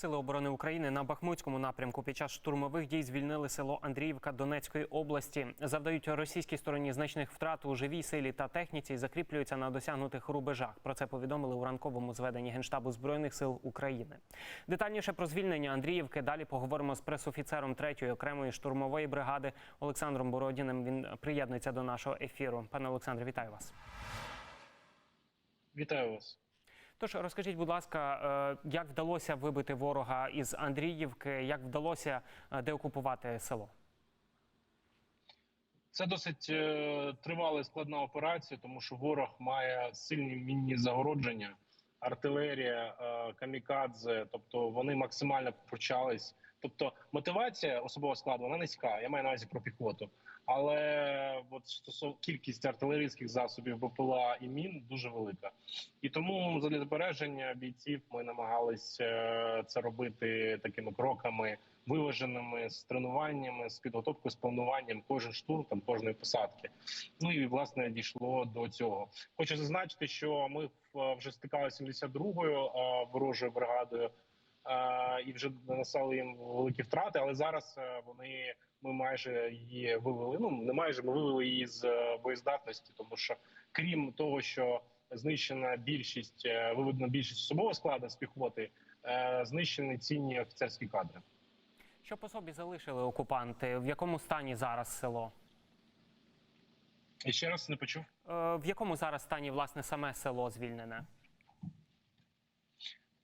Сили оборони України на Бахмутському напрямку під час штурмових дій звільнили село Андріївка Донецької області. Завдають російській стороні значних втрат у живій силі та техніці і закріплюються на досягнутих рубежах. Про це повідомили у ранковому зведенні Генштабу збройних сил України. Детальніше про звільнення Андріївки далі поговоримо з пресофіцером 3-ї окремої штурмової бригади Олександром Бородіним. Він приєднується до нашого ефіру. Пане Олександре, вітаю вас. Вітаю вас. Тож розкажіть, будь ласка, е, як вдалося вибити ворога із Андріївки, як вдалося е, деокупувати село? Це досить е, тривала і складна операція, тому що ворог має сильні мінні загородження, артилерія, камікадзе. Тобто вони максимально почались. Тобто мотивація особового складу вона низька. Я маю на увазі про піхоту. Але от кількість артилерійських засобів БПЛА і мін дуже велика. І тому для збереження бійців ми намагались е, це робити такими кроками, виваженими з тренуваннями, з підготовкою, з плануванням кожен штурм, там кожної посадки. Ну і власне дійшло до цього. Хочу зазначити, що ми е, вже стикалися 72-ю е, ворожою бригадою. Е, І вже нанесли їм великі втрати, але зараз е, вони ми майже її вивели. Ну не майже ми вивели її з е, боєздатності, тому що крім того, що знищена більшість виведена більшість особового складу з піхоти, знищені цінні офіцерські кадри. Що по собі залишили окупанти? В якому стані зараз село? І ще раз не почув. В якому зараз стані власне саме село звільнене?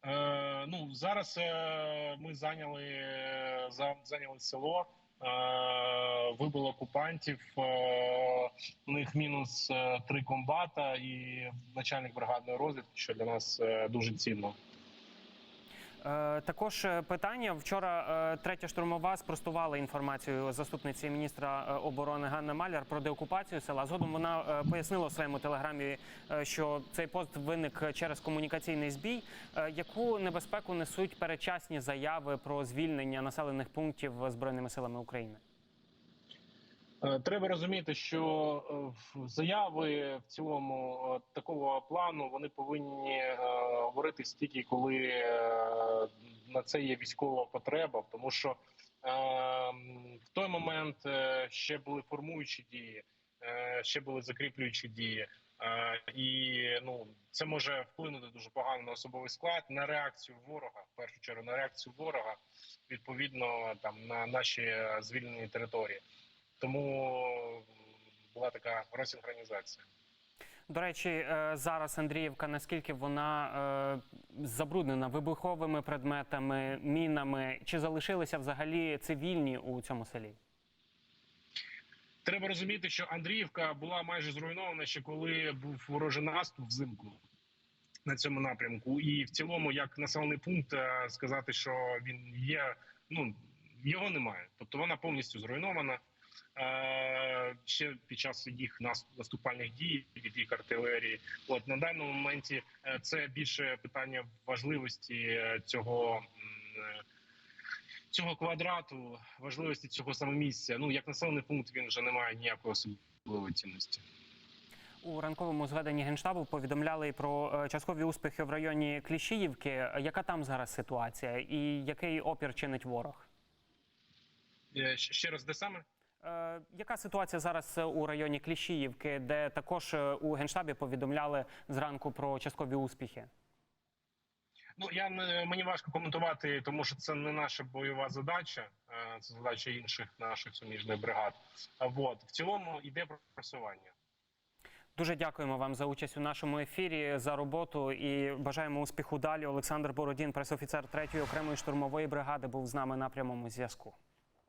Е, ну зараз е, ми зайняли е, за зайняли село. Е, вибило окупантів. Е, у них мінус е, три комбата і начальник бригадної розвідки, що для нас е, дуже цінно. Е, Також е, питання вчора е, третя штурмова спростувала інформацію заступниці міністра оборони Ганна Маляр про деокупацію села. Згодом вона пояснила у своєму телеграмі, що цей пост виник через комунікаційний збій. Яку небезпеку несуть передчасні заяви про звільнення населених пунктів збройними силами України? Е, Треба розуміти, що е, заяви в цілому е, такого плану вони повинні говорити стільки, коли на це є військова потреба, тому що в той момент ще були формуючі дії, ще були закріплюючі дії. І ну це може вплинути дуже погано на особовий склад, на реакцію ворога, в першу чергу на реакцію ворога, відповідно там на наші звільнені території. Тому була така розсинхронізація. До речі, е, зараз Андріївка, наскільки вона е, забруднена вибуховими предметами, мінами, чи залишилися взагалі цивільні у цьому селі? Треба розуміти, що Андріївка була майже зруйнована ще коли був ворожий наступ взимку на цьому напрямку. І в цілому, як населений пункт, е, сказати, що він є, ну його немає. Тобто вона повністю зруйнована. Ще під час їх нас- наступальних дій від їх артилерії. От на даному моменті е, це більше питання важливості е, цього. е, Цього квадрату важливості цього саме місця. Ну як населений пункт він вже не має ніякої особливої цінності. У ранковому зведенні генштабу повідомляли про часткові успіхи в районі Кліщіївки. Яка там зараз ситуація, і який опір чинить ворог? Ще раз, де саме? Е, яка ситуація зараз е, у районі Кліщіївки, де також е, у генштабі повідомляли зранку про часткові успіхи? Ну я мені важко коментувати, тому що це не наша бойова задача, це задача інших наших суміжних бригад. От в цілому йде просування. Дуже дякуємо вам за участь у нашому ефірі за роботу і бажаємо успіху далі. Олександр Бородін, пресофіцер 3-ї окремої штурмової бригади, був з нами на прямому зв'язку.